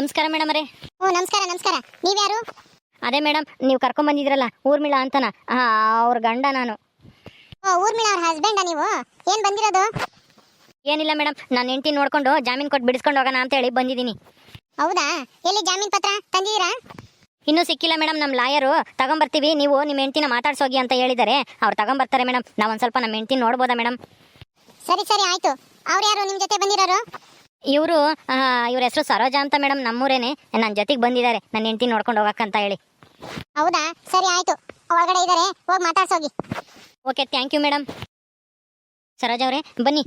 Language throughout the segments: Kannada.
ನಮಸ್ಕಾರ ಮೇಡಮ್ ಅರೇ ಓ ನಮಸ್ಕಾರ ನಮಸ್ಕಾರ. ನೀವ್ಯಾರು? ಅದೇ ಮೇಡಮ್ ನೀವು ಕರ್ಕೊಂಬಂದಿದ್ರಲ್ಲ ಊರ್ಮಿಳ ಅಂತನ. ಅವ್ರ ಗಂಡ ನಾನು. ಓ ಊರ್ಮಿಳ ಅವ್ರ ಹಸ್ಬೆಂಡ ನೀವು? ಏನು ಬಂದಿರೋದು? ಏನಿಲ್ಲ ಮೇಡಮ್ ನಾನು ಹೆಂಡ್ತಿ ನೋಡ್ಕೊಂಡು ಜಾಮೀನು ಕೊಟ್ಟು ಬಿಡಿಸ್ಕೊಂಡು ಹೋಗೋಣ ಅಂತೇಳಿ ಬಂದಿದ್ದೀನಿ. ಹೌದಾ? ಎಲ್ಲಿ ಜಾಮೀನ್ ಪತ್ರ? ತಂದಿದ್ದೀರಾ? ಇನ್ನೂ ಸಿಕ್ಕಿಲ್ಲ ಮೇಡಮ್ ನಮ್ಮ ಲಾಯರು ತಗೊಂಬರ್ತೀವಿ ನೀವು ನಿಮ್ಮ ಹೆಂಡ್ತಿನ ಮಾತಾಡ್ಸೋಗಿ ಅಂತ ಹೇಳಿದ್ದಾರೆ ಅವ್ರು ತಗೊಂಬರ್ತಾರೆ ಮೇಡಮ್ ನಾವು ಒಂದು ಸ್ವಲ್ಪ ನಮ್ಮ ಹೆಂಡತಿ ನೋಡ್ಬೋದಾ ಮೇಡಮ್ ಸರಿ ಸರಿ ಆಯಿತು. ಅವ್ರು ಯಾರು ನಿಮ್ಮ ಜೊತೆ ಬಂದಿರೋರು? ಇವರು ಇವ್ರ ಹೆಸರು ಸರೋಜ ಅಂತ ಮೇಡಮ್ ನಮ್ಮೂರೇನೆ. ನನ್ನ ಜೊತೆಗೆ ಬಂದಿದ್ದಾರೆ ನನ್ನ ಹೆಂಡತಿ ನೋಡ್ಕೊಂಡು ಹೋಗಕ್ಕಂತ ಹೇಳಿ. ಹೌದಾ? ಸರಿ ಆಯ್ತು. ಒಳಗಡೆ ಇದ್ದಾರೆ ಹೋಗಿ ಮಾತಾಡ್ಸೋಗಿ. Okay thank you madam. Saroja ಅವರೇ ಬನ್ನಿ.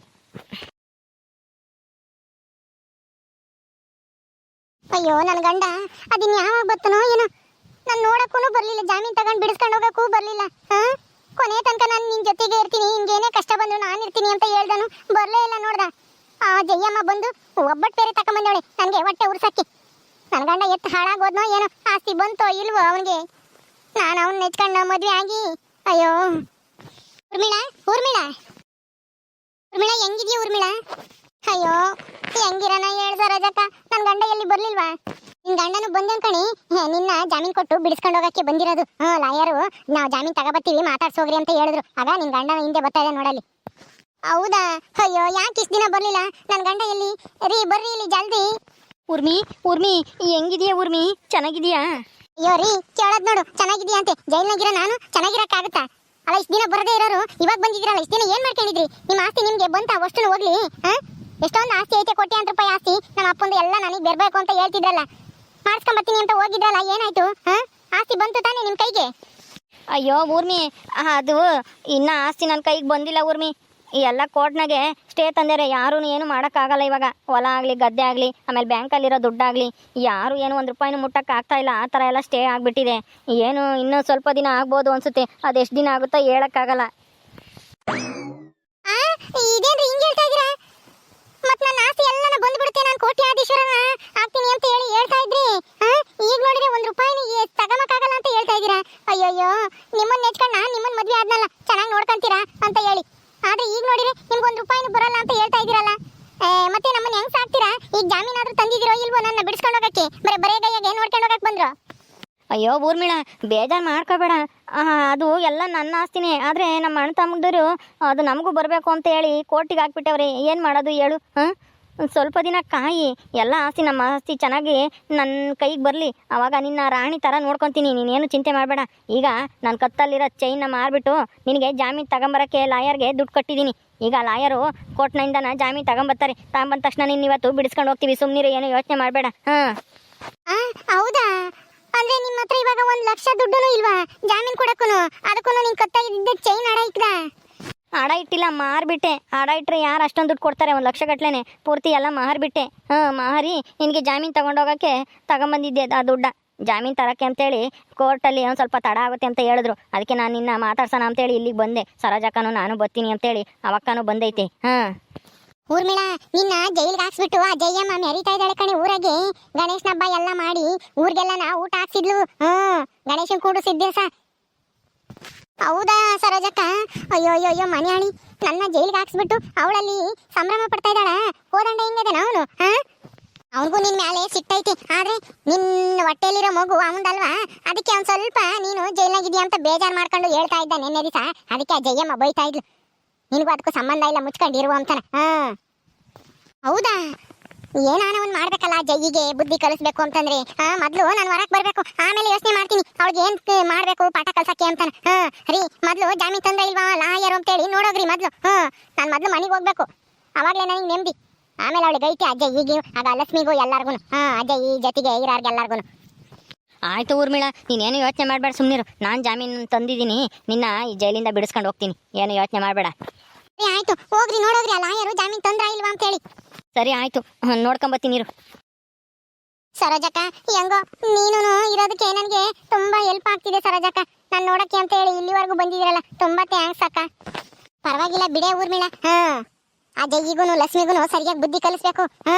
ಅಯ್ಯೋ ನನ್ನ ಗಂಡ. ಅದಿನ್ ಯಾವಾಗ ಬತ್ತನೋ ಏನೋ. ನಾನು ನೋಡಕ್ಕೂ ಬರಲಿಲ್ಲ. ಜಾಮೀನ್ ತಗೊಂಡು ಬಿಡಿಸ್ಕೊಂಡು ಹೋಗಕ್ಕೂ ಬರಲಿಲ್ಲ. ಹಾಂ? ಕೊನೆ ತನಕ ನಾನು ನಿನ್ ಜೊತೆಗೆ ಇರ್ತೀನಿ. ಹಿಂಗೇನೇ ಕಷ್ಟ ಬಂದ್ರು ನಾನು ಇರ್ತೀನಿ ಅಂತ ಹೇಳ್ದನು. ಬರಲೇ ಇಲ್ಲ ನೋಡ್ದ. ಆ ಜಯ್ಯಮ್ಮ ಬಂದು ಒಬ್ಬಟ್ಟು ಬೇರೆ ತಕೊಂಬಂದವಳೆ. ನನಗೆ ಹೊಟ್ಟೆ ಉರ್ಸಕ್ಕೆ. ನನ್ನ ಗಂಡ ಎತ್ತು ಹಾಳಾಗೋದ್ನೋ ಏನೋ ಆಸ್ತಿ ಬಂತೋ ಇಲ್ವೋ ಅವನಿಗೆ. ನಾನು ಅವನ್ನ ನೆಚ್ಕೊಂಡು ಮದ್ವೆ ಆಗಿ. ಅಯ್ಯೋ. ಊರ್ಮಿಳ? ಊರ್ಮಿಳ? ಊರ್ಮಿಳ, ಹೆಂಗಿದ್ಯಾ ಊರ್ಮಿಳ? ಅಯ್ಯೋ, ಹೆಂಗಿರನ ಹೇಳ್ದ ರಜಕ್ಕ? ನನ್ನ ಗಂಡ ಎಲ್ಲಿ ಬರ್ಲಿಲ್ವಾ? ನಿನ್ ಗಂಡನು ಬಂದನ್ ಕಣಿ? ನಿನ್ನ ಜಾಮೀನ್ ಕೊಟ್ಟು ಬಿಡಿಸ್ಕೊಂಡು ಹೋಗಕ್ಕೆ ಬಂದಿರೋದು. ಹಾ ಲಾಯರು, ನಾವು ಜಾಮೀನ್ ತಗೋಬತ್ತೀವಿ, ಮಾತಾಡ್ಸೋಗ್ರಿ ಅಂತ ಹೇಳಿದ್ರು. ಆಗ ನಿನ್ ಗಂಡನ ಹಿಂದೆ ಬರ್ತಾ ಇದೆ ನೋಡಲ್ಲಿ. ಹೌದಾ? ಅಯ್ಯೋ ಯಾಕೆ ಇಷ್ಟು ದಿನ ಬರ್ಲಿಲ್ಲ? ನನ್ನ ಗಂಡ ಎಲ್ಲಿ? ರೀ ಬರ್ರಿ ಇಲ್ಲಿ ಜಲ್ದಿ. ಊರ್ಮಿ ಊರ್ಮಿ ಹೆಂಗಿದ್ಯಾ ಊರ್ಮಿ? ಚೆನ್ನಾಗಿದೆಯಾ? ಅಯ್ಯೋ ರೀ ಕೇಳೋದ್ ನೋಡು ಚೆನ್ನಾಗಿದ್ಯಾ ಅಂತೆ. ಜೈಲ್ನಾಗಿರೋ ನಾನು ಚೆನ್ನಾಗಿರಕ್ಕಾಗತ್ತಾ? ಅಲ್ಲ ಇಷ್ಟು ದಿನ ಬರದೇ ಇರೋರು ಇವಾಗ ಬಂದಿದ್ದೀರಲ್ಲ ಇಷ್ಟು ದಿನ ಏನ್ ಮಾಡ್ಕೊಂಡಿದ್ರಿ? ನಿಮ್ಮ ಆಸ್ತಿ ನಿಮ್ಗೆ ಬಂತ ಅಷ್ಟು ಹೋಗ್ಲಿ ಹಾ? ಎಷ್ಟೊಂದು ಆಸ್ತಿ ಐತೆ ಕೋಟ್ಯಾಂತರ ರೂಪಾಯಿ ಆಸ್ತಿ. ನಮ್ಮ ಅಪ್ಪಂದು ಎಲ್ಲ ನನಗೆ ಬರ್ಬೇಕು ಅಂತ ಹೇಳ್ತಿದ್ರಲ್ಲ. ಬರ್ತೀನಿ ಅಂತ ಹೋಗಿದ್ರಲ್ಲ ಏನಾಯ್ತು ಹಾ? ಆಸ್ತಿ ಬಂತು ತಾನೇ ನಿಮ್ಮ ಕೈಗೆ? ಅಯ್ಯೋ ಊರ್ಮಿ ಅದು ಇನ್ನ ಆಸ್ತಿ ನನ್ನ ಕೈಗೆ ಬಂದಿಲ್ಲ ಊರ್ಮಿ. ಈ ಎಲ್ಲ ಕೋರ್ಟ್ನಾಗೆ ಸ್ಟೇ ತಂದರೆ ಯಾರು ಏನು ಮಾಡೋಕ್ಕಾಗಲ್ಲ ಇವಾಗ. ಹೊಲ ಆಗಲಿ, ಗದ್ದೆ ಆಗಲಿ, ಆಮೇಲೆ ಬ್ಯಾಂಕಲ್ಲಿರೋ ದುಡ್ಡಾಗಲಿ, ಯಾರು ಏನು ಒಂದು ರೂಪಾಯಿನೂ ಮುಟ್ಟಕ್ಕೆ ಆಗ್ತಾ ಇಲ್ಲ. ಆ ಥರ ಎಲ್ಲ ಸ್ಟೇ ಆಗಿಬಿಟ್ಟಿದೆ. ಏನು ಇನ್ನೂ ಸ್ವಲ್ಪ ದಿನ ಆಗ್ಬೋದು ಅನ್ಸುತ್ತೆ. ಅದೆಷ್ಟು ದಿನ ಆಗುತ್ತೋ ಹೇಳೋಕ್ಕಾಗಲ್ಲ ಆ ಇದೇನ್ರಿ ಹಿಂಗ್ ಹೇಳ್ತಾ ಇದೀರಾ ಮತ್ ನನ್ನ ಆಸ್ತಿ ಎಲ್ಲಾನ ಬಂದ್ಬಿಡುತ್ತೆ ನಾನು ಕೋಟ್ಯಾಧೀಶ್ವರನ ಆಗ್ತೀನಿ ಅಂತ ಹೇಳಿ ಹೇಳ್ತಾ ಇದ್ರಿ ಆ ಈಗ ನೋಡಿದ್ರೆ ಒಂದ್ ರೂಪಾಯಿನ ತಗಮಕ್ಕಾಗಲ್ಲ ಅಂತ ಹೇಳ್ತಾ ಇದೀರಾ ಅಯ್ಯಯ್ಯೋ ನಿಮ್ಮನ್ನ ನೆಚ್ಕೊಂಡ್ ನಾನ್ ನಿಮ್ಮನ್ನ ಮದ್ವೆ ಆದ್ನಲ್ಲ ಚೆನ್ನಾಗಿ ನೋಡ್ಕೊಂತೀರಾ ಅಂತ ಹೇಳಿ ಆದ್ರೆ ಈಗ ನೋಡಿದ್ರೆ ನಿಮ್ಗೆ ಒಂದ್ ರೂಪಾಯಿನೂ ಬರಲ್ಲ ಅಂತ ಹೇಳ್ತಾ ಇದೀರಲ್ಲ ಏ, ಮತ್ತೆ ನಮ್ಮನ್ನ ಹೆಂಗ್ ಸಾಕ್ತೀರಾ ಈಗ ಜಾಮೀನಾದ್ರೂ ತಂದಿದಿರೋ ಇಲ್ವೋ ನನ್ನ ಬಿಡಿಸ್ಕೊಂಡು ಹೋಗಕ್ಕೆ? ಬರೀ ಬರೇ ಏನು ನೋಡ್ಕೊಂಡು ಹೋಗಕ್ಕೆ ಬಂದ್ರು. ಅಯ್ಯೋ ಊರ್ಮಿಳ, ಬೇಜಾರು ಮಾಡ್ಕೋಬೇಡ. ಅದು ಎಲ್ಲ ನನ್ನ ಆಸ್ತಿನೇ. ಆದರೆ ನಮ್ಮ ಅಣ್ಣ ತಮ್ಮದವರು ಅದು ನಮಗೂ ಬರಬೇಕು ಅಂತ ಹೇಳಿ ಕೋರ್ಟಿಗೆ ಹಾಕ್ಬಿಟ್ಟವ್ರೆ. ಏನು ಮಾಡೋದು ಹೇಳು, ಹಾಂ? ಸ್ವಲ್ಪ ದಿನ ಕಾಯಿ, ಎಲ್ಲ ಆಸ್ತಿ, ನಮ್ಮ ಆಸ್ತಿ ಚೆನ್ನಾಗಿ ನನ್ನ ಕೈಗೆ ಬರಲಿ. ಅವಾಗ ನಿನ್ನ ರಾಣಿ ಥರ ನೋಡ್ಕೊತೀನಿ, ನೀನೇನು ಚಿಂತೆ ಮಾಡಬೇಡ. ಈಗ ನಾನು ಕತ್ತಲ್ಲಿರೋ ಚೈನ್ನ ಮಾರಿಬಿಟ್ಟು ನಿನಗೆ ಜಾಮೀನು ತಗೊಂಬರೋಕ್ಕೆ ಲಾಯರ್ಗೆ ದುಡ್ಡು ಕಟ್ಟಿದ್ದೀನಿ ಈಗ ಲಾಯರು ಕೋರ್ಟ್ನಿಂದನ ಜಾಮೀನು ತಗೊಂಬರ್ತಾರೆ ತಗೊಂಬಂದ ತಕ್ಷಣ ನೀನು ಇವತ್ತು ಬಿಡಿಸ್ಕೊಂಡು ಹೋಗ್ತೀವಿ. ಸುಮ್ಮನಿರು ಏನು ಯೋಚನೆ ಮಾಡಬೇಡ. ಹಾಂ. ಹೌದಾ? ಅಂದ್ರೆ ನಿಮ್ಮ ಹತ್ರ ಇವಾಗ ಒಂದು ಲಕ್ಷ ದುಡ್ಡು ಇಲ್ವಾ? ಜಾಮೀನು ಕೊಡಕ್ಕೂ ಅದಕ್ಕೂ ನಿನ್ ಕತ್ತಾಗಿದ್ದ ಚೈನ್ ಅಡ ಇಕ್ದ ಹಾಡ ಇಟ್ಟಿಲ್ಲ, ಮಾರ್ಬಿಟ್ಟೆ. ಅಡ ಇಟ್ಟರೆ ಯಾರು ಅಷ್ಟೊಂದು ದುಡ್ಡು ಕೊಡ್ತಾರೆ? ಒಂದು ಲಕ್ಷ ಗಟ್ಲೆ ಪೂರ್ತಿ ಎಲ್ಲ ಮಾರ್ಬಿಟ್ಟೆ. ಹಾಂ, ಮಾರಿ, ನಿನಗೆ ಜಾಮೀನು ತಗೊಂಡೋಗೋಕ್ಕೆ ತಗೊಂಬಂದಿದ್ದೆ ಆ ದುಡ್ಡ. ಜಾಮೀನು ತರಕ್ಕೆ ಅಂತೇಳಿ ಕೋರ್ಟಲ್ಲಿ ಒಂದು ಸ್ವಲ್ಪ ತಡ ಆಗುತ್ತೆ ಅಂತ ಹೇಳಿದ್ರು. ಅದಕ್ಕೆ ನಾನು ನಿನ್ನ ಮಾತಾಡ್ಸೋಣ ಅಂತೇಳಿ ಇಲ್ಲಿಗೆ ಬಂದೆ. ಸರಾಜಕ್ಕನು ನಾನು ಬರ್ತೀನಿ ಅಂತೇಳಿ ಅವಕ್ಕನೂ ಬಂದೈತೆ. ಹಾಂ. ಊರ್ಮಿಳ, ನಿನ್ನ ಜೈಲ್ಗೆ ಹಾಕ್ಸ್ಬಿಟ್ಟು ಆ ಜಯಮ್ಮ ಮೆರಿತಾ ಇದ್ದಾಳೆ ಕಣೆ ಊರಾಗೆ. ಗಣೇಶನ ಹಬ್ಬ ಎಲ್ಲ ಮಾಡಿ ಊರಿಗೆಲ್ಲ ನಾ ಊಟ ಹಾಕ್ಸಿದ್ಲು. ಹ್ಞೂ ಗಣೇಶನ್ ಕೂಡಿಸಿದ್ದೆ ಸ. ಹೌದಾ, ಸರೋಜಕ್ಕ? ಅಯ್ಯೋ ಅಯ್ಯೋ ಅಯ್ಯೋ ಮನೆ ಅಳಿ ನನ್ನ ಜೈಲಿಗೆ ಹಾಕ್ಸ್ಬಿಟ್ಟು ಅವಳಲ್ಲಿ ಸಂಭ್ರಮ ಪಡ್ತಾ ಇದ್ದಾಳ. ಹೋದಂಡ ಹಿಂಗದನ ಅವನು ಹಾ ಅವನಿಗೂ ನಿನ್ ಮೇಲೆ ಸಿಟ್ಟೈತಿ. ಆದ್ರೆ ನಿನ್ನ ಹೊಟ್ಟೆಲಿರೋ ಮಗು ಅವನದಲ್ವಾ ಅದಕ್ಕೆ ಅವ್ನ್ ಸ್ವಲ್ಪ ನೀನು ಜೈಲ್ನಾಗಿದ್ಯಾ ಅಂತ ಬೇಜಾರು ಮಾಡ್ಕೊಂಡು ಹೇಳ್ತಾ ಇದ್ದ ನೆನ್ನೆ ದಿವಸ. ಅದಕ್ಕೆ ಆ ಜಯಮ್ಮ ಬೈತಾ ಇದ್ಲು. ನಿನಗೂ ಅದಕ್ಕೂ ಸಂಬಂಧ ಇಲ್ಲ ಮುಚ್ಕೊಂಡಿರುವ ಅಂತಾನ. ಹಾ. ಹೌದಾ? ಏನಾನ ಒಂದ್ ಮಾಡ್ಬೇಕಲ್ಲ ಜೈಗೆ ಬುದ್ಧಿ ಕಲಿಸ್ಬೇಕು ಅಂತಂದ್ರೆ? ಹಾ ಮೊದ್ಲು ನಾನು ಹೊರಕ್ ಬರ್ಬೇಕು. ಆಮೇಲೆ ಯೋಚನೆ ಮಾಡ್ತೀನಿ. ಅವ್ಳಿಗೆ ಏನ್ ಮಾಡ್ಬೇಕು ಪಾಠ ಕಲ್ಸಕ್ಕೆ ಅಂತ ಹಾ ರೀ ಮೊದ್ಲು ಜಾಮೀನ್ ತಂದ ಇಲ್ವಾ ಲಾಯರ್ ಅಂತೇಳಿ ನೋಡೋಗ್ರಿ ಮೊದ್ಲು. ಹಾ ನಾನು ಮೊದ್ಲು ಮನೆಗೆ ಹೋಗ್ಬೇಕು. ಅವಾಗ್ಲೇ ನನಗೆ ನೆಮ್ಮದಿ ಆಮೇಲೆ ಅವಳಿಗೆ ಐತಿ ಅಜ್ಜ ಈಗ ಆಗ ಲಕ್ಷ್ಮಿಗೂ ಎಲ್ಲಾರ್ಗು ಹಾ ಅಜ್ಜ ಈ ಜೊತೆಗೆ ಇರಾರ್ಗೆಲ್ಲಾರ್ಗು ಆಯ್ತು ಊರ್ಮಿಳ ನೀನೇನು ಯೋಚನೆ ಮಾಡಬೇಡ ಸುಮ್ಮನಿರು ನಾನು ಜಾಮೀನು ತಂದಿದ್ದೀನಿ. ನಿನ್ನ ಈ ಜೈಲಿಂದ ಬಿಡಿಸ್ಕೊಂಡು ಹೋಗ್ತೀನಿ. ಏನು ಯೋಚನೆ ಮಾಡಬೇಡ. ಆಯ್ತು. ಹೋಗ್ರಿ ನೋಡೋದ್ರಿ ಆ ಲಾಯರು ಜಾಮೀನು ತಂದ್ರ ಇಲ್ವಾ ಅಂತ ಹೇಳಿ ಸರಿ, ಆಯಿತು. ನೋಡ್ಕೊಂಬತ್ತೀನಿ ಇರು. ಸರೋಜಕ್ಕ, ಹೆಂಗೋ? ನೀನು ಇರೋದಕ್ಕೆ ನನಗೆ ತುಂಬಾ ಹೆಲ್ಪ್ ಆಗ್ತಿದೆ ಸರೋಜಕ್ಕ. ನಾನು ನೋಡಕ್ಕೆ ಅಂತ ಹೇಳಿ ಇಲ್ಲಿವರೆಗೂ ಬಂದಿದ್ದೀರಲ್ಲ, ತುಂಬಾ ಥ್ಯಾಂಕ್ಸ್ ಅಕ್ಕ. ಪರವಾಗಿಲ್ಲ ಬಿಡೆ ಊರ್ಮಿಳ. ಹಾ ಆ ಜೈಗಿಗೂ ಲಕ್ಷ್ಮಿಗೂ ಸರಿಯಾಗಿ ಬುದ್ಧಿ ಕಲಿಸ್ಬೇಕು. ಹಾ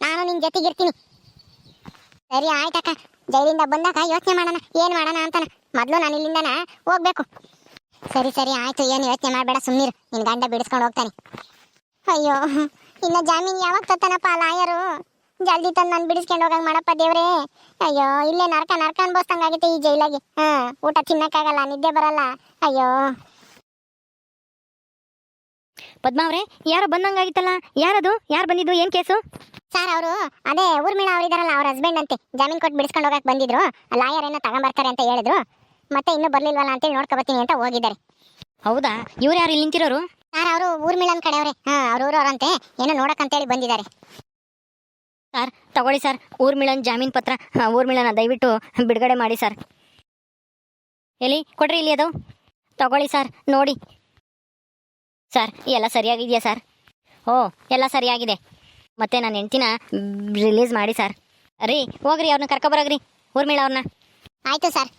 ನಾನು ನಿನ್ ಜೊತೆಗಿರ್ತೀನಿ. ಸರಿ, ಆಯ್ತಕ್ಕ. ಜೈಲಿಂದ ಬಂದಾಗ ಯೋಚನೆ ಮಾಡೋಣ. ಏನು ಮಾಡೋಣ ಅಂತಾನ. ಮೊದಲು ನಾನು ಇಲ್ಲಿಂದನ ಹೋಗ್ಬೇಕು. ಸರಿ ಸರಿ, ಆಯ್ತು. ಏನು ಯೋಚನೆ ಮಾಡಬೇಡ ಸುಮ್ಮನಿರು ನಿನ್ನ ಗಂಡ ಬಿಡಿಸ್ಕೊಂಡು ಹೋಗ್ತಾನೆ. ಅಯ್ಯೋ. ಇನ್ನ ಜಾಮೀನ್ ಯಾವಾಗ ತತ್ತಾನಪ್ಪ ಲಾಯರು? ಜಲ್ದಿ ತಂದು ನಾನು ಬಿಡಿಸ್ಕೊಂಡು ಹೋಗಂಗ್ ಮಾಡಪ್ಪ ದೇವ್ರೇ. ಅಯ್ಯೋ ಇಲ್ಲೇ ನರ್ಕ ನರ್ಕ ಅನ್ಬೋಸ್ದಂಗಾಗೈತೆ ಈ ಜೈಲಾಗಿ. ಹಾ ಊಟ ತಿನ್ನಕ್ಕಾಗಲ್ಲ ನಿದ್ದೆ ಬರಲ್ಲ. ಅಯ್ಯೋ. ಪದ್ಮಾ ಅವರೇ ಯಾರೋ ಬಂದಂಗಾಗಿತ್ತಲ್ಲ ಯಾರದು? ಯಾರು ಬಂದಿದ್ದು? ಏನು ಕೇಸು? ಸರ್ ಅವರು ಅದೇ ಊರ್ಮಿಳ ಅವರಿದಾರಲ್ಲ ಅವ್ರ ಹಸ್ಬೆಂಡ್ ಅಂತೆ. ಜಾಮೀನ್ ಕೊಟ್ಟು ಬಿಡಿಸ್ಕೊಂಡು ಹೋಗಕ್ ಬಂದಿದ್ರು. ಲಾಯರ್ ಏನೋ ತಗೊಂಬರ್ತಾರೆ ಅಂತ ಹೇಳಿದ್ರು. ಮತ್ತೆ ಇನ್ನೂ ಬರ್ಲಿಲ್ವಲ್ಲ ಅಂತೇಳಿ ನೋಡ್ಕೊಬತ್ತೀನಿ ಅಂತ ಹೋಗಿದ್ದಾರೆ. ಹೌದಾ? ಇವ್ರು ಯಾರು ಇಲ್ಲಿ ನಿಂತಿರೋರು? ಸರ್ ಅವರು? ಊರ್ಮಿಳನ್ ಕಡೆಯವ್ರೆ. ಹಾ ಅವ್ರ ಊರವ್ರಂತೆ ಏನೋ ಹೇಳಿ ಬಂದಿದ್ದಾರೆ. ಸರ್ ತಗೊಳ್ಳಿ ಸರ್. ಊರ್ಮಿಳನ್ ಜಾಮೀನ್ ಪತ್ರ. ಊರ್ ಊರ್ಮಿಳನ ದಯವಿಟ್ಟು ಬಿಡುಗಡೆ ಮಾಡಿ ಸರ್. ಎಲ್ಲಿ? ಕೊಡ್ರಿ ಇಲ್ಲಿ ಅದು. ತಗೊಳ್ಳಿ ಸರ್ ನೋಡಿ. ಸರ್ ಎಲ್ಲ ಸರಿಯಾಗಿದೆಯಾ ಸರ್? ಓ ಎಲ್ಲ ಸರಿಯಾಗಿದೆ. ಮತ್ತೆ ನನ್ನ ಹೆಂಡ್ತಿನ ರಿಲೀಸ್ ಮಾಡಿ ಸರ್. ರೀ ಹೋಗ್ರಿ ಅವ್ರನ್ನ ಕರ್ಕೊಬರೋಗ್ರಿ. ಊರ್ಮಿಳ ಅವ್ರನ್ನ ಆಯ್ತು ಸರ್.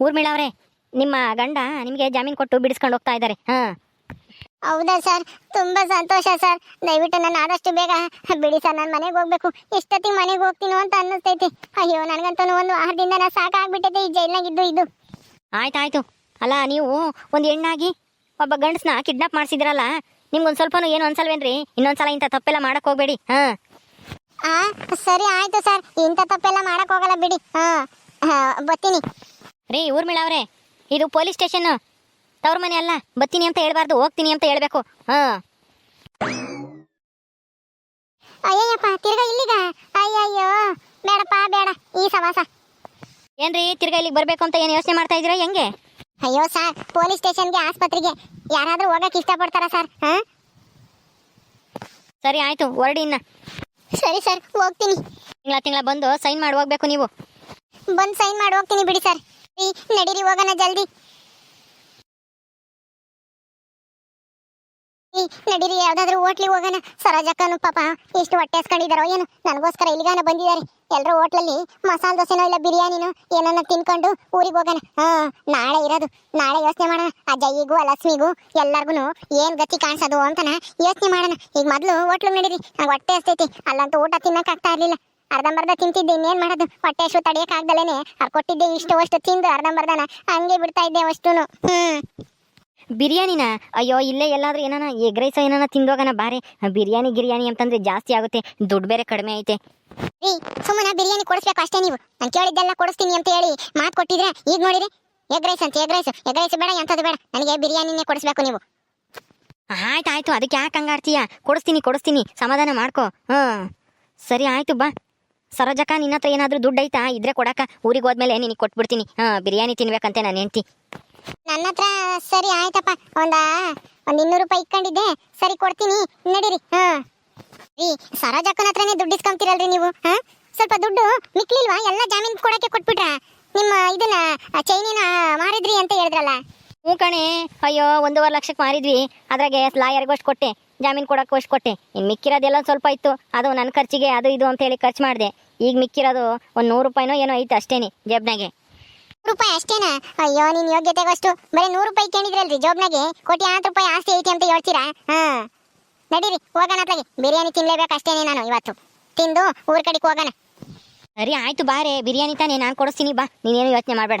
ಊರ್ಮಿಳ ಅವರೇ. ನಿಮ್ಮ ಗಂಡ ನಿಮಗೆ ಜಾಮೀನು ಕೊಟ್ಟು ಬಿಡಿಸ್ಕೊಂಡು ಹೋಗ್ತಾ ಇದ್ದಾರೆ. ಹಾಂ. ಹೌದಾ ಸರ್? ತುಂಬಾ ಸಂತೋಷ ಸರ್. ದಯವಿಟ್ಟು ನಾನು ಆದಷ್ಟು ಬೇಗ ಬಿಡಿ ಸರ್. ನಾನು ಮನೆಗೆ ಹೋಗ್ಬೇಕು. ಎಷ್ಟೊತ್ತಿಗೆ ಮನೆಗೆ ಹೋಗ್ತೀನೋ ಅಂತ ಅನ್ನಿಸ್ತೈತಿ. ಅಯ್ಯೋ ನನಗಂತೂ ಒಂದು ವಾರದಿಂದ ನಾ ಸಾಕಾಗ್ಬಿಟ್ಟೈತೆ ಈ ಜೈಲ್ನಾಗಿದ್ದು ಇದು. ಆಯ್ತು ಆಯ್ತು ಅಲ್ಲ ನೀವು ಒಂದು ಹೆಣ್ಣಾಗಿ ಒಬ್ಬ ಗಂಡಸ್ನ ಕಿಡ್ನಾಪ್ ಮಾಡಿಸಿದ್ರಲ್ಲ ನಿಮ್ಗೊಂದು ಸ್ವಲ್ಪನೂ ಏನು ಅನ್ಸಲ್ವೇನ್ರಿ? ಇನ್ನೊಂದ್ಸಲ ಇಂಥ ತಪ್ಪೆಲ್ಲ ಮಾಡಕ್ ಹೋಗ್ಬೇಡಿ. ಹಾಂ. ಆ ಸರಿ ಆಯ್ತು ಸರ್. ಇಂಥ ತಪ್ಪೆಲ್ಲ ಮಾಡಕ್ ಹೋಗಲ್ಲ ಬಿಡಿ. ಹಾಂ ಹಾ, ಬರ್ತೀನಿ. ರೀ ಊರ್ಮಿಳ ಅವರೇ. ಇದು ಪೊಲೀಸ್ ಸ್ಟೇಷನ್. ತವ್ರ ಮನೆ ಅಲ್ಲ ಬತ್ತೀನಿ ಅಂತ ಹೇಳ್ಬಾರ್ದು ಹೋಗ್ತೀನಿ ಅಂತ ಹೇಳ್ಬೇಕು. ಹ. ಅಯ್ಯಯ್ಯಪ್ಪ ತಿರ್ಗಾ ಇಲ್ಲಿಗ? ಅಯ್ಯಯ್ಯೋ ಬೇಡಪ್ಪ ಬೇಡ ಈ ಸವಾಸ. ಏನ್ರಿ ತಿರ್ಗಾ ಇಲ್ಲಿಗೆ ಬರಬೇಕು ಅಂತ ಏನು ಯೋಚನೆ ಮಾಡ್ತಾ ಇದ್ದೀರಾ ಹೆಂಗೆ? ಅಯ್ಯೋ ಸರ್ ಪೊಲೀಸ್ ಸ್ಟೇಷನ್ಗೆ ಆಸ್ಪತ್ರೆಗೆ. ಯಾರಾದ್ರೂ ಹೋಗಕ್ ಇಷ್ಟಪಡ್ತಾರಾ ಸರ್ ಹಾ? ಸರಿ ಆಯ್ತು ಹೊರಡಿ ಇನ್ನ. ಸರಿ ಸರ್ ಹೋಗ್ತೀನಿ. ತಿಂಗಳ ತಿಂಗಳ ಬಂದು ಸೈನ್ ಮಾಡಿ ಹೋಗ್ಬೇಕು ನೀವು. ಬಂದು ಸೈನ್ ಮಾಡಿ ಹೋಗ್ತೀನಿ ಬಿಡಿ ಸರ್. ನಡೀರಿ, ಹೋಗೋಣ ಜಲ್ದಿ. ನಡೀರಿ, ಯಾವ್ದಾದ್ರು ಹೋಟ್ಲಿಗೆ ಹೋಗೋಣ. ಸರೋಜಕ್ಕನು ಪಾಪ ಎಷ್ಟು ಹೊಟ್ಟೆ ಹಸ್ಕೊಂಡಿದಾರೋ ಏನು? ನನಗೋಸ್ಕರ ಇಲ್ಲಿಗಾನ ಬಂದಿದ್ದಾರೆ. ಎಲ್ಲರೂ ಹೋಟ್ಲಲ್ಲಿ ಮಸಾಲೆ ದೋಸೆನೋ ಇಲ್ಲ ಬಿರಿಯಾನಿನೋ ಏನನ್ನ ತಿನ್ಕೊಂಡು ಊರಿಗೆ ಹೋಗೋಣ. ಹಾ, ನಾಳೆ ಇರೋದು. ನಾಳೆ ಯೋಚನೆ ಮಾಡೋಣ. ಆ ಜೈಗೂ ಆ ಲಕ್ಷ್ಮಿಗೂ ಎಲ್ಲರಿಗೂ ಏನ್ ಗತಿ ಕಾಣಿಸೋದು ಅಂತನ ಯೋಚನೆ ಮಾಡೋಣ. ಈಗ ಮೊದಲು ಹೋಟ್ಲಿಗೆ ನಡೀರಿ. ನಂಗೆ ಹೊಟ್ಟೆ ಹಸ್ತೈತಿ. ಅಲ್ಲಂತೂ ಊಟ ತಿನ್ನಕ್ಕಾಗ್ತಾ ಇರ್ಲಿಲ್ಲ. ಅರ್ಧಂಬರ್ಧ ತಿಂತಿದ್ದೆ ಇನ್ನೇನು ಮಾಡೋದು? ಹೊಟ್ಟೆ ಅಷ್ಟು ತಡೆಯೋಕ್ಕಾಗ್ದಲೇ ಕೊಟ್ಟಿದ್ದೆ ಇಷ್ಟು ಅಷ್ಟು ತಿಂದು ಅರ್ಧಂಬರ್ಧನ. ಹಂಗೆ ಬಿಡ್ತಾ ಇದ್ದೆ ಅಷ್ಟೂನು ಹ್ಮ್. ಬಿರಿಯಾನಿನ? ಅಯ್ಯೋ ಇಲ್ಲೇ ಎಲ್ಲಾದರೂ ಏನಾನ ಎಗ್ ರೈಸ್ ಏನಾನ ತಿಂದೋಗನ ಬಾರೆ. ಬಿರಿಯಾನಿ ಗಿರಿಯಾನಿ ಅಂತಂದ್ರೆ ಜಾಸ್ತಿ ಆಗುತ್ತೆ. ದುಡ್ಡು ಬೇರೆ ಕಡಿಮೆ ಐತೆ. ರೀ ಸುಮ್ಮನೆ ಬಿರಿಯಾನಿ ಕೊಡಿಸ್ಬೇಕು ಅಷ್ಟೇ ನೀವು. ನಾನು ಕೇಳಿದ್ದೆಲ್ಲ ಕೊಡಿಸ್ತೀನಿ ಅಂತ ಹೇಳಿ ಮಾತು ಕೊಟ್ಟಿದ್ರೆ ಈಗ ನೋಡಿರಿ. ಎಗ್ ರೈಸ್ ಅಂತ ಎಗ್ ರೈಸ್ ಎಗ್ ರೈಸ್ ಬೇಡ ಎಂಥದ್ದು ಬೇಡ. ನನಗೆ ಬಿರಿಯಾನಿನೇ ಕೊಡಿಸ್ಬೇಕು ನೀವು. ಆಯ್ತು ಆಯ್ತು. ಅದಕ್ಕೆ ಯಾಕೆ ಹಂಗಾಡ್ತೀಯ? ಕೊಡಿಸ್ತೀನಿ ಕೊಡಿಸ್ತೀನಿ. ಸಮಾಧಾನ ಮಾಡ್ಕೋ. ಹಾಂ ಸರಿ ಆಯ್ತು ಬಾ. ಸರೋಜಕ್ಕ ನಿನ್ನ ಹತ್ರ ಏನಾದರೂ ದುಡ್ಡು ಐತಾ? ಇದ್ರೆ ಕೊಡಕ ಊರಿಗೆ ಹೋದ್ಮೇಲೆ ನಿನಗೆ ಕೊಟ್ಬಿಡ್ತೀನಿ. ಹಾ ಬಿರಿಯಾನಿ ತಿನ್ಬೇಕಂತೆ ನಾನು ಹೆಂಡ್ತಿ. ನನ್ನ ಹತ್ರ ಸರಿ ಆಯ್ತಪ್ಪ. ಒಂದ ಒಂದ್ ಇನ್ನೂರು ರೂಪಾಯಿ ಇಟ್ಕೊಂಡಿದ್ದೆ. ಸರಿ ಕೊಡ್ತೀನಿ. ನಡೀರಿ. ಹಾ. ರೀ ಸರೋಜಕ್ಕನ ಹತ್ರನೇ ದುಡ್ಡು ಇಸ್ಕೊಂತೀರಲ್ರಿ ನೀವು? ಹಾ? ಸ್ವಲ್ಪ ದುಡ್ಡು ಮಿಕ್ಲಿಲ್ವಾ? ಎಲ್ಲ ಜಾಮೀನ್ ಕೊಡಕ್ಕೆ ಕೊಟ್ಬಿಟ್ರ. ನಿಮ್ಮ ಇದನ್ನ ಚೈನಿನ ಮಾರಿದ್ರಿ ಅಂತ ಹೇಳಿದ್ರಲ್ಲ. ಹ್ಞೂ ಕಣೆ. ಅಯ್ಯೋ ಒಂದೂವರೆ ಲಕ್ಷಕ್ಕೆ ಮಾರಿದ್ವಿ. ಅದ್ರಾಗೆ ಲಾಯರ್ಗೋಷ್ಟು ಕೊಟ್ಟೆ. ಜಾಮೀನು ಕೊಡೋಕೆ ಅಷ್ಟು ಕೊಟ್ಟೆ. ಇನ್ನು ಮಿಕ್ಕಿರೋದೆಲ್ಲ ಸ್ವಲ್ಪ ಇತ್ತು. ಅದು ನನ್ನ ಖರ್ಚಿಗೆ ಅದು ಇದು ಅಂತ ಹೇಳಿ ಖರ್ಚು ಮಾಡಿದೆ. ಈಗ ಮಿಕ್ಕಿರೋದು ಒಂದು ನೂರು ರೂಪಾಯಿನೋ ಏನೋ ಐತೆ ಅಷ್ಟೇನೆ ಜೇಬ್ನಾಗೆ. ರೂಪಾಯಿ ಅಷ್ಟೇನಾ? ಅಯ್ಯೋ ನಿನ್ ಯೋಗ್ಯತೆಗಷ್ಟು ಬರೀ ನೂರು ರೂಪಾಯಿ ಕೇಳಿದ್ರಲ್ರಿ ಜೋಬ್ನಾಗೆ. ಕೋಟ್ಯಾಂತರ ರೂಪಾಯಿ ಆಸ್ತಿ ಐತಿ ಅಂತ ಹೇಳ್ತೀರಾ? ಹಾ. ನಡೀರಿ ಹೋಗೋಣ ಅತ್ಲಾಗೆ. ಬಿರಿಯಾನಿ ತಿನ್ಲೇಬೇಕು ಅಷ್ಟೇನೆ ನಾನು ಇವತ್ತು. ತಿಂದು ಊರ್ ಕಡೆಗೆ ಹೋಗೋಣ. ಸರಿ ಆಯ್ತು ಬಾರೆ. ಬಿರಿಯಾನಿ ತಾನೇ ನಾನು ಕೊಡಿಸ್ತೀನಿ ಬಾ. ನೀನೇನು ಯೋಚನೆ ಮಾಡಬೇಡ.